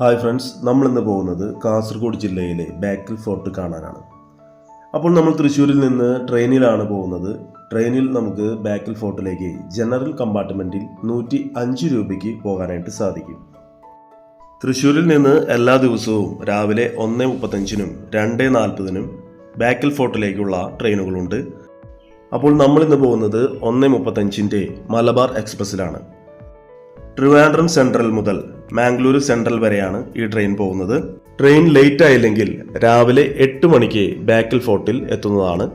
Hi friends നമ്മൾ ഇന്ന് പോകുന്നത് കാസർഗോഡ് ജില്ലയിലെ ബാക്കിൽ ഫോർട്ട് കാണാനാണ്. അപ്പോൾ നമ്മൾ തൃശ്ശൂരിൽ നിന്ന് ട്രെയിനിലാണ് പോകുന്നത്. ട്രെയിനിൽ നമുക്ക് ബാക്കിൽ ഫോർട്ടിലേക്ക് ജനറൽ കമ്പാർട്ട്മെന്റിൽ നൂറ്റി അഞ്ച് രൂപയ്ക്ക് പോകാനായിട്ട് സാധിക്കും. തൃശ്ശൂരിൽ നിന്ന് എല്ലാ ദിവസവും രാവിലെ ഒന്ന് മുപ്പത്തഞ്ചിനും രണ്ട് നാൽപ്പതിനും ബാക്കിൽ ഫോർട്ടിലേക്കുള്ള ട്രെയിനുകളുണ്ട്. അപ്പോൾ നമ്മളിന്ന് പോകുന്നത് ഒന്ന് മുപ്പത്തഞ്ചിന്റെ മലബാർ എക്സ്പ്രസ്സിലാണ്. ട്രിവാൻഡ്രം സെൻട്രൽ മുതൽ മാംഗ്ലൂരു സെൻട്രൽ വരെയാണ് ഈ ട്രെയിൻ പോകുന്നത്. ട്രെയിൻ ലേറ്റ് ആയില്ലെങ്കിൽ രാവിലെ എട്ട് മണിക്ക് ബേക്കൽ ഫോർട്ടിൽ എത്തുന്നതാണ്.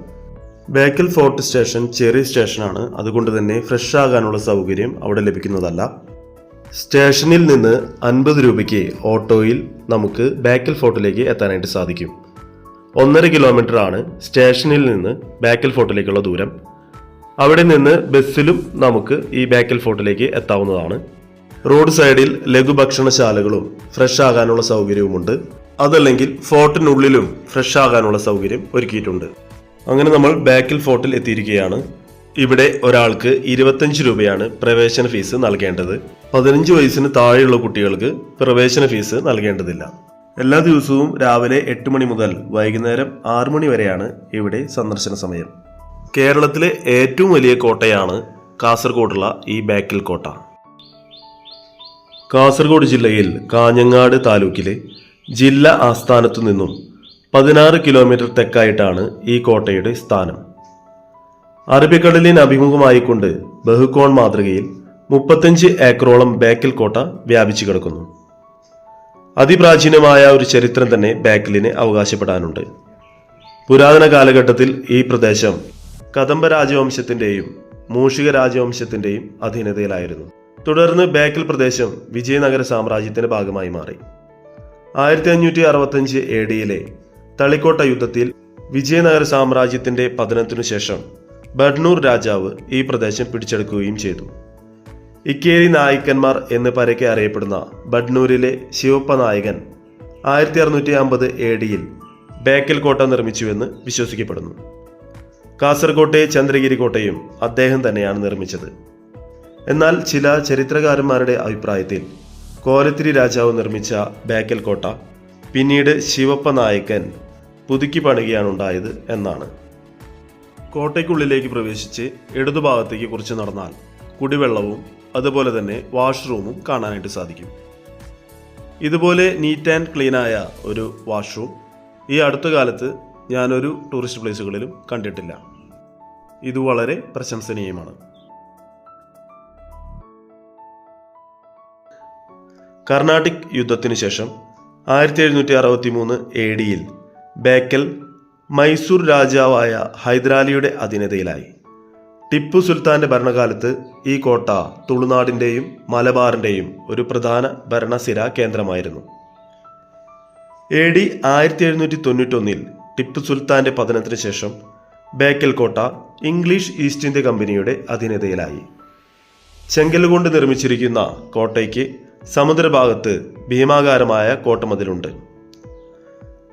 ബേക്കൽ ഫോർട്ട് സ്റ്റേഷൻ ചെറിയ സ്റ്റേഷനാണ്. അതുകൊണ്ട് തന്നെ ഫ്രഷ് ആകാനുള്ള സൗകര്യം അവിടെ ലഭിക്കുന്നതല്ല. സ്റ്റേഷനിൽ നിന്ന് അൻപത് രൂപയ്ക്ക് ഓട്ടോയിൽ നമുക്ക് ബേക്കൽ ഫോർട്ടിലേക്ക് എത്താനായിട്ട് സാധിക്കും. ഒന്നര കിലോമീറ്റർ ആണ് സ്റ്റേഷനിൽ നിന്ന് ബേക്കൽ ഫോർട്ടിലേക്കുള്ള ദൂരം. അവിടെ നിന്ന് ബസ്സിലും നമുക്ക് ഈ ബാക്കൽ ഫോർട്ടിലേക്ക് എത്താവുന്നതാണ്. റോഡ് സൈഡിൽ ലഘുഭക്ഷണശാലകളും ഫ്രഷ് ആകാനുള്ള സൗകര്യവുമുണ്ട്. അതല്ലെങ്കിൽ ഫോർട്ടിനുള്ളിലും ഫ്രഷ് ആകാനുള്ള സൗകര്യം ഒരുക്കിയിട്ടുണ്ട്. അങ്ങനെ നമ്മൾ ബാക്കിൽ ഫോർട്ടിൽ എത്തിയിരിക്കുകയാണ്. ഇവിടെ ഒരാൾക്ക് ഇരുപത്തഞ്ച് രൂപയാണ് പ്രവേശന ഫീസ് നൽകേണ്ടത്. പതിനഞ്ച് വയസ്സിന് താഴെയുള്ള കുട്ടികൾക്ക് പ്രവേശന ഫീസ് നൽകേണ്ടതില്ല. എല്ലാ ദിവസവും രാവിലെ എട്ട് മണി മുതൽ വൈകുന്നേരം ആറ് മണി വരെയാണ് ഇവിടെ സന്ദർശന സമയം. കേരളത്തിലെ ഏറ്റവും വലിയ കോട്ടയാണ് കാസർഗോഡുള്ള ഈ ബാക്കിൽ കോട്ട. കാസർഗോഡ് ജില്ലയിൽ കാഞ്ഞങ്ങാട് താലൂക്കിലെ ജില്ലാ ആസ്ഥാനത്തു നിന്നും പതിനാറ് കിലോമീറ്റർ തെക്കായിട്ടാണ് ഈ കോട്ടയുടെ സ്ഥാനം. അറബിക്കടലിന് അഭിമുഖമായിക്കൊണ്ട് ബഹുകോൺ മാതൃകയിൽ മുപ്പത്തഞ്ച് ഏക്കറോളം ബേക്കൽ കോട്ട വ്യാപിച്ചു കിടക്കുന്നു. അതിപ്രാചീനമായ ഒരു ചരിത്രം തന്നെ ബേക്കലിന് അവകാശപ്പെടാനുണ്ട്. പുരാതന കാലഘട്ടത്തിൽ ഈ പ്രദേശം കദംബ രാജവംശത്തിന്റെയും മൂഷിക രാജവംശത്തിന്റെയും അധീനതയിലായിരുന്നു. തുടർന്ന് ബേക്കൽ പ്രദേശം വിജയനഗര സാമ്രാജ്യത്തിന്റെ ഭാഗമായി മാറി. ആയിരത്തി അഞ്ഞൂറ്റി അറുപത്തഞ്ച് എ ഡിയിലെ തളിക്കോട്ട യുദ്ധത്തിൽ വിജയനഗര സാമ്രാജ്യത്തിന്റെ പതനത്തിനു ശേഷം ബഡ്നൂർ രാജാവ് ഈ പ്രദേശം പിടിച്ചെടുക്കുകയും ചെയ്തു. ഇക്കേരി നായിക്കന്മാർ എന്ന് പരക്കെ അറിയപ്പെടുന്ന ബഡ്നൂരിലെ ശിവപ്പ നായകൻ ആയിരത്തി അറുന്നൂറ്റി അമ്പത് എ ഡിയിൽ ബേക്കൽ കോട്ട നിർമ്മിച്ചുവെന്ന് വിശ്വസിക്കപ്പെടുന്നു. കാസർകോട്ടെ ചന്ദ്രഗിരി കോട്ടയും അദ്ദേഹം തന്നെയാണ് നിർമ്മിച്ചത്. എന്നാൽ ചില ചരിത്രകാരന്മാരുടെ അഭിപ്രായത്തിൽ കോലത്തിരി രാജാവ് നിർമ്മിച്ച ബേക്കൽ കോട്ട പിന്നീട് ശിവപ്പ നായക്കൻ പുതുക്കി പണിയുകയാണ് ഉണ്ടായത് എന്നാണ്. കോട്ടയ്ക്കുള്ളിലേക്ക് പ്രവേശിച്ച് ഇടതുഭാഗത്തേക്ക് കുറച്ച് നടന്നാൽ കുടിവെള്ളവും അതുപോലെ തന്നെ വാഷ്റൂമും കാണാനായിട്ട് സാധിക്കും. ഇതുപോലെ നീറ്റ് ആൻഡ് ക്ലീനായ ഒരു വാഷ്റൂം ഈ അടുത്ത കാലത്ത് ഞാനൊരു ടൂറിസ്റ്റ് പ്ലേസുകളിലും കണ്ടിട്ടില്ല. ഇത് വളരെ പ്രശംസനീയമാണ്. കർണാട്ടിക് യുദ്ധത്തിനു ശേഷം ആയിരത്തി എഴുന്നൂറ്റി അറുപത്തി മൂന്ന് എ ഡിയിൽ ബേക്കൽ മൈസൂർ രാജാവായ ഹൈദരാലിയുടെ അധീനതയിലായി. ടിപ്പു സുൽത്താന്റെ ഭരണകാലത്ത് ഈ കോട്ട തുളുനാടിന്റെയും മലബാറിന്റെയും ഒരു പ്രധാന ഭരണസിര കേന്ദ്രമായിരുന്നു. എ ഡി ആയിരത്തി എഴുന്നൂറ്റി തൊണ്ണൂറ്റൊന്നിൽ ടിപ്പു സുൽത്താന്റെ പതനത്തിന് ശേഷം ബേക്കൽ കോട്ട ഇംഗ്ലീഷ് ഈസ്റ്റ് ഇന്ത്യ കമ്പനിയുടെ അധീനതയിലായി. ചെങ്കൽ കൊണ്ട് നിർമ്മിച്ചിരിക്കുന്ന കോട്ടയ്ക്ക് സമുദ്രഭാഗത്ത് ഭീമാകാരമായ കോട്ടമതിലുണ്ട്.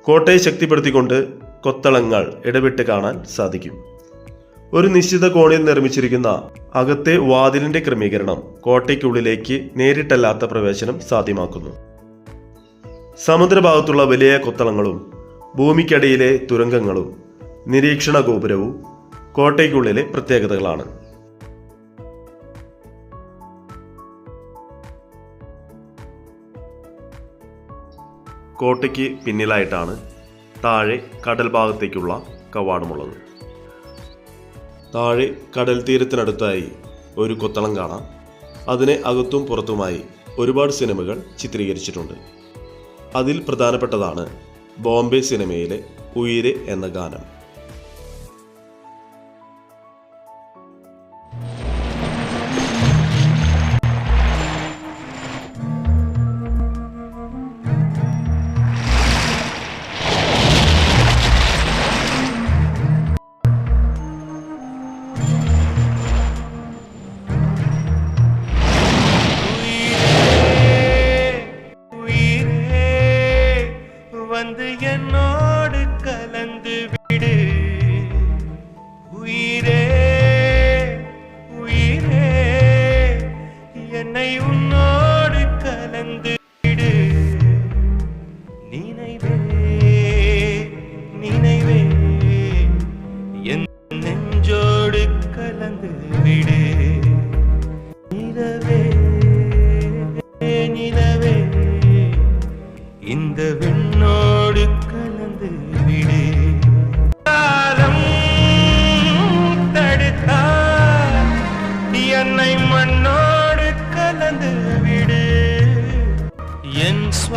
കോട്ടയെ ശക്തിപ്പെടുത്തിക്കൊണ്ട് കൊത്തളങ്ങൾ ഇടപെട്ട് കാണാൻ സാധിക്കും. ഒരു നിശ്ചിത കോണിൽ നിർമ്മിച്ചിരിക്കുന്ന അകത്തെ വാതിലിന്റെ ക്രമീകരണം കോട്ടയ്ക്കുള്ളിലേക്ക് നേരിട്ടല്ലാത്ത പ്രവേശനം സാധ്യമാക്കുന്നു. സമുദ്രഭാഗത്തുള്ള വലിയ കൊത്തളങ്ങളും ഭൂമിക്കടിയിലെ തുരങ്കങ്ങളും നിരീക്ഷണ ഗോപുരവും കോട്ടയ്ക്കുള്ളിലെ പ്രത്യേകതകളാണ്. കോട്ടയ്ക്ക് പിന്നിലായിട്ടാണ് താഴെ കടൽ ഭാഗത്തേക്കുള്ള കവാടമുള്ളത്. താഴെ കടൽ തീരത്തിനടുത്തായി ഒരു കൊത്തളം കാണാം. അതിനെ അകത്തും പുറത്തുമായി ഒരുപാട് സിനിമകൾ ചിത്രീകരിച്ചിട്ടുണ്ട്. അതിൽ പ്രധാനപ്പെട്ടതാണ് ബോംബെ സിനിമയിലെ ഉയിര് എന്ന ഗാനം. வந்து என்னோடு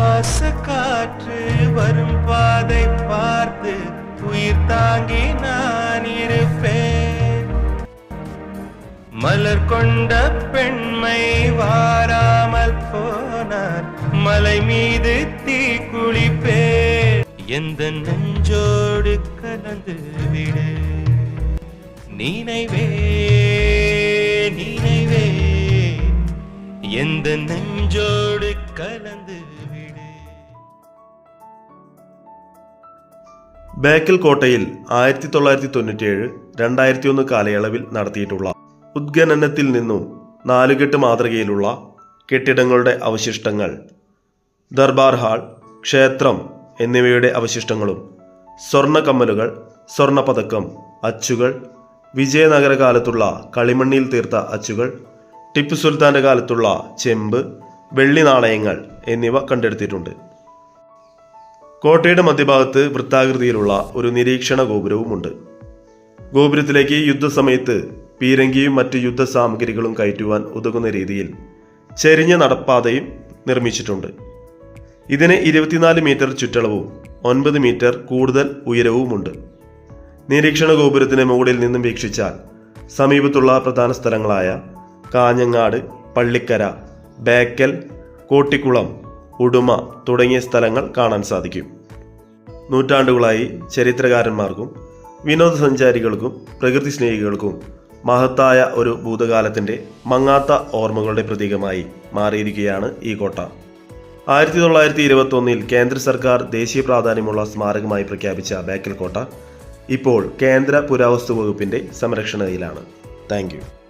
சுவாச காற்று வரும் பாதை பார்த்து உயிர் தாங்கி நான் இருப்பேன். மலர் கொண்ட பெண்மை வாராமல் போனார் மலை மீது தீ குளிப்பே எந்த நெஞ்சோடு கலந்து விடு நினைவே நினைவே. எந்த நெஞ்சோடு கலந்து ബേക്കൽ കോട്ടയിൽ ആയിരത്തി തൊള്ളായിരത്തി തൊണ്ണൂറ്റിയേഴ് രണ്ടായിരത്തി ഒന്ന് കാലയളവിൽ നടത്തിയിട്ടുള്ള ഉദ്ഖനനത്തിൽ നിന്നും നാലുകെട്ട് മാതൃകയിലുള്ള കെട്ടിടങ്ങളുടെ അവശിഷ്ടങ്ങൾ ദർബാർ ഹാൾ ക്ഷേത്രം എന്നിവയുടെ അവശിഷ്ടങ്ങളും സ്വർണ കമ്മലുകൾ അച്ചുകൾ വിജയനഗര കാലത്തുള്ള കളിമണ്ണിൽ തീർത്ത അച്ചുകൾ ടിപ്പു സുൽത്താന്റെ കാലത്തുള്ള ചെമ്പ് വെള്ളി നാണയങ്ങൾ എന്നിവ കണ്ടെടുത്തിട്ടുണ്ട്. കോട്ടയുടെ മധ്യഭാഗത്ത് വൃത്താകൃതിയിലുള്ള ഒരു നിരീക്ഷണ ഗോപുരവുമുണ്ട്. ഗോപുരത്തിലേക്ക് യുദ്ധസമയത്ത് പീരങ്കിയും മറ്റ് യുദ്ധ സാമഗ്രികളും കയറ്റുവാൻ ഉതകുന്ന രീതിയിൽ ചെരിഞ്ഞ നടപ്പാതയും നിർമ്മിച്ചിട്ടുണ്ട്. ഇതിന് ഇരുപത്തിനാല് മീറ്റർ ചുറ്റളവും ഒൻപത് മീറ്റർ കൂടുതൽ ഉയരവുമുണ്ട്. നിരീക്ഷണ ഗോപുരത്തിന് മുകളിൽ നിന്നും വീക്ഷിച്ചാൽ സമീപത്തുള്ള പ്രധാന സ്ഥലങ്ങളായ കാഞ്ഞങ്ങാട് പള്ളിക്കര ബേക്കൽ കോട്ടിക്കുളം ഉടുമ തുടങ്ങിയ സ്ഥലങ്ങൾ കാണാൻ സാധിക്കും. നൂറ്റാണ്ടുകളായി ചരിത്രകാരന്മാർക്കും വിനോദസഞ്ചാരികൾക്കും പ്രകൃതി സ്നേഹികൾക്കും മഹത്തായ ഒരു ഭൂതകാലത്തിന്റെ മങ്ങാത്ത ഓർമ്മകളുടെ പ്രതീകമായി മാറിയിരിക്കുകയാണ് ഈ കോട്ട. ആയിരത്തി തൊള്ളായിരത്തി ഇരുപത്തി ഒന്നിൽ കേന്ദ്ര സർക്കാർ ദേശീയ പ്രാധാന്യമുള്ള സ്മാരകമായി പ്രഖ്യാപിച്ച ബേക്കൽ കോട്ട ഇപ്പോൾ കേന്ദ്ര പുരാവസ്തു വകുപ്പിന്റെ സംരക്ഷണയിലാണ് താങ്ക്